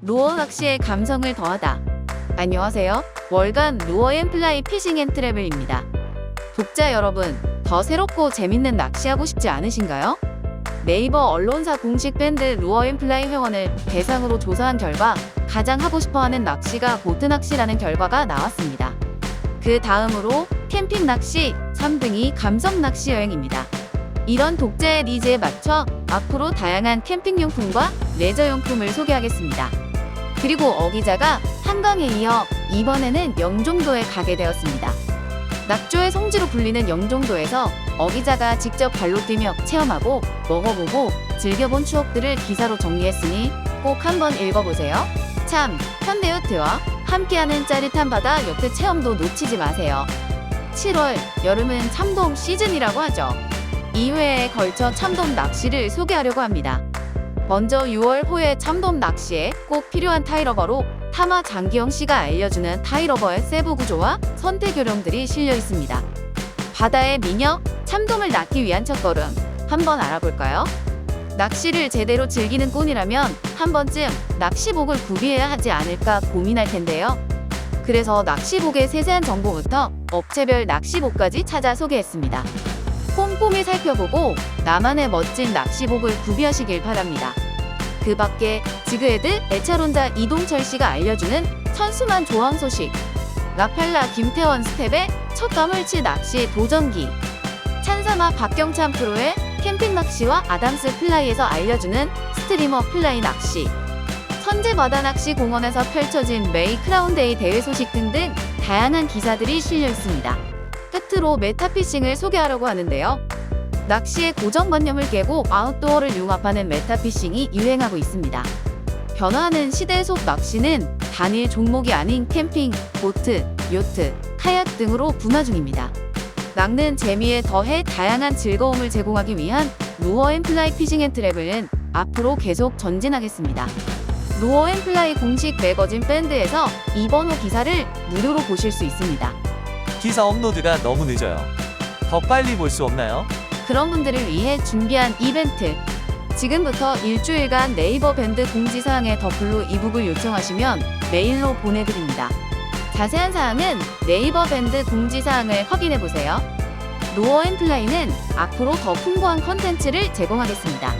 루어 낚시의 감성을 더하다. 안녕하세요. 월간 루어 앤 플라이 피싱 앤 트래블입니다. 독자 여러분, 더 새롭고 재밌는 낚시하고 싶지 않으신가요? 네이버 언론사 공식 밴드 루어 앤 플라이 회원을 대상으로 조사한 결과 가장 하고 싶어하는 낚시가 보트 낚시라는 결과가 나왔습니다. 그 다음으로 캠핑 낚시, 3등이 감성 낚시 여행입니다. 이런 독자의 니즈에 맞춰 앞으로 다양한 캠핑용품과 레저용품을 소개하겠습니다. 그리고 어 기자가 한강에 이어 이번에는 영종도에 가게 되었습니다. 낙조의 성지로 불리는 영종도에서 어 기자가 직접 발로 뛰며 체험하고 먹어보고 즐겨본 추억들을 기사로 정리했으니 꼭 한번 읽어보세요. 참, 현대요트와 함께하는 짜릿한 바다 요트 체험도 놓치지 마세요. 7월, 여름은 참돔 시즌이라고 하죠. 2회에 걸쳐 참돔 낚시를 소개하려고 합니다. 먼저 6월 호의 참돔 낚시에 꼭 필요한 타이러버로 타마 장기영 씨가 알려주는 타이러버의 세부 구조와 선택 요령들이 실려 있습니다. 바다의 미녀, 참돔을 낚기 위한 첫걸음 한번 알아볼까요? 낚시를 제대로 즐기는 꾼이라면 한 번쯤 낚시복을 구비해야 하지 않을까 고민할 텐데요. 그래서 낚시복의 세세한 정보부터 업체별 낚시복까지 찾아 소개했습니다. 꼼꼼히 살펴보고 나만의 멋진 낚시복을 구비하시길 바랍니다. 그 밖에 지그헤드 애차론자 이동철 씨가 알려주는 천수만 조항 소식, 라팔라 김태원 스텝의 첫 가물치 낚시 도전기, 찬사마 박경찬 프로의 캠핑 낚시와 아담스 플라이에서 알려주는 스트리머 플라이 낚시, 선제 바다 낚시 공원에서 펼쳐진 메이 크라운데이 대회 소식 등등 다양한 기사들이 실려 있습니다. 끝으로 메타피싱을 소개하려고 하는데요. 낚시의 고정관념을 깨고 아웃도어를 융합하는 메타피싱이 유행하고 있습니다. 변화하는 시대 속 낚시는 단일 종목이 아닌 캠핑, 보트, 요트, 카약 등으로 분화 중입니다. 낚는 재미에 더해 다양한 즐거움을 제공하기 위한 루어 앤 플라이 피싱 앤 트래블은 앞으로 계속 전진하겠습니다. 루어 앤 플라이 공식 매거진 밴드에서 이번 호 기사를 무료로 보실 수 있습니다. 기사 업로드가 너무 늦어요. 더 빨리 볼 수 없나요? 그런 분들을 위해 준비한 이벤트. 지금부터 일주일간 네이버 밴드 공지사항에 더블로 이북을 요청하시면 메일로 보내드립니다. 자세한 사항은 네이버 밴드 공지사항을 확인해보세요. 로어 앤 플라이는 앞으로 더 풍부한 컨텐츠를 제공하겠습니다.